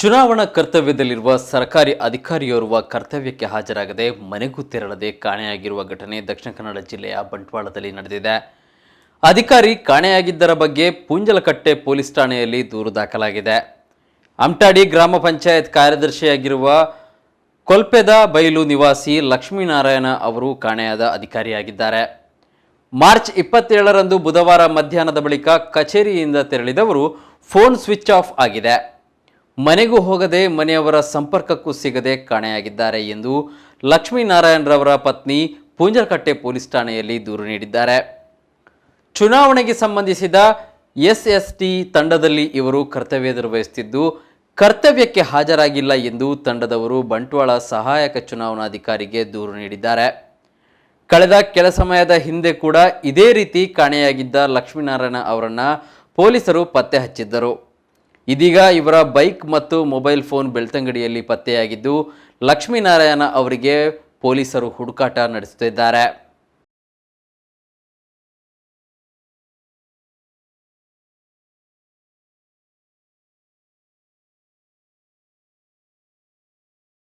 ಚುನಾವಣಾ ಕರ್ತವ್ಯದಲ್ಲಿರುವ ಸರ್ಕಾರಿ ಅಧಿಕಾರಿಯೋರ್ವ ಕರ್ತವ್ಯಕ್ಕೆ ಹಾಜರಾಗದೆ ಮನೆಗೂ ತೆರಳದೆ ಕಾಣೆಯಾಗಿರುವ ಘಟನೆ ದಕ್ಷಿಣ ಕನ್ನಡ ಜಿಲ್ಲೆಯ ಬಂಟ್ವಾಳದಲ್ಲಿ ನಡೆದಿದೆ. ಅಧಿಕಾರಿ ಕಾಣೆಯಾಗಿದ್ದರ ಬಗ್ಗೆ ಪೂಂಜಲಕಟ್ಟೆ ಪೊಲೀಸ್ ಠಾಣೆಯಲ್ಲಿ ದೂರು ದಾಖಲಾಗಿದೆ. ಅಮ್ಟಾಡಿ ಗ್ರಾಮ ಪಂಚಾಯತ್ ಕಾರ್ಯದರ್ಶಿಯಾಗಿರುವ ಕೊಲ್ಪೆದ ಬೈಲು ನಿವಾಸಿ ಲಕ್ಷ್ಮೀನಾರಾಯಣ ಅವರು ಕಾಣೆಯಾದ ಅಧಿಕಾರಿಯಾಗಿದ್ದಾರೆ. ಮಾರ್ಚ್ ಇಪ್ಪತ್ತೇಳರಂದು ಬುಧವಾರ ಮಧ್ಯಾಹ್ನದ ಬಳಿಕ ಕಚೇರಿಯಿಂದ ತೆರಳಿದವರು ಫೋನ್ ಸ್ವಿಚ್ ಆಫ್ ಆಗಿದೆ. ಮನೆಗೂ ಹೋಗದೆ ಮನೆಯವರ ಸಂಪರ್ಕಕ್ಕೂ ಸಿಗದೆ ಕಾಣೆಯಾಗಿದ್ದಾರೆ ಎಂದು ಲಕ್ಷ್ಮೀನಾರಾಯಣರವರ ಪತ್ನಿ ಪೂಂಜರಕಟ್ಟೆ ಪೊಲೀಸ್ ಠಾಣೆಯಲ್ಲಿ ದೂರು ನೀಡಿದ್ದಾರೆ. ಚುನಾವಣೆಗೆ ಸಂಬಂಧಿಸಿದ ಎಸ್ಎಸ್ಟಿ ತಂಡದಲ್ಲಿ ಇವರು ಕರ್ತವ್ಯ ನಿರ್ವಹಿಸುತ್ತಿದ್ದು, ಕರ್ತವ್ಯಕ್ಕೆ ಹಾಜರಾಗಿಲ್ಲ ಎಂದು ತಂಡದವರು ಬಂಟ್ವಾಳ ಸಹಾಯಕ ಚುನಾವಣಾಧಿಕಾರಿಗೆ ದೂರು ನೀಡಿದ್ದಾರೆ. ಕಳೆದ ಕೆಲ ಸಮಯದ ಹಿಂದೆ ಕೂಡ ಇದೇ ರೀತಿ ಕಾಣೆಯಾಗಿದ್ದ ಲಕ್ಷ್ಮೀನಾರಾಯಣ ಅವರನ್ನು ಪೊಲೀಸರು ಪತ್ತೆ ಹಚ್ಚಿದ್ದರು. ಇದೀಗ ಇವರ ಬೈಕ್ ಮತ್ತು ಮೊಬೈಲ್ ಫೋನ್ ಬೆಳ್ತಂಗಡಿಯಲ್ಲಿ ಪತ್ತೆಯಾಗಿದ್ದು ಲಕ್ಷ್ಮೀನಾರಾಯಣ ಅವರಿಗೆ ಪೊಲೀಸರು ಹುಡುಕಾಟ ನಡೆಸುತ್ತಿದ್ದಾರೆ.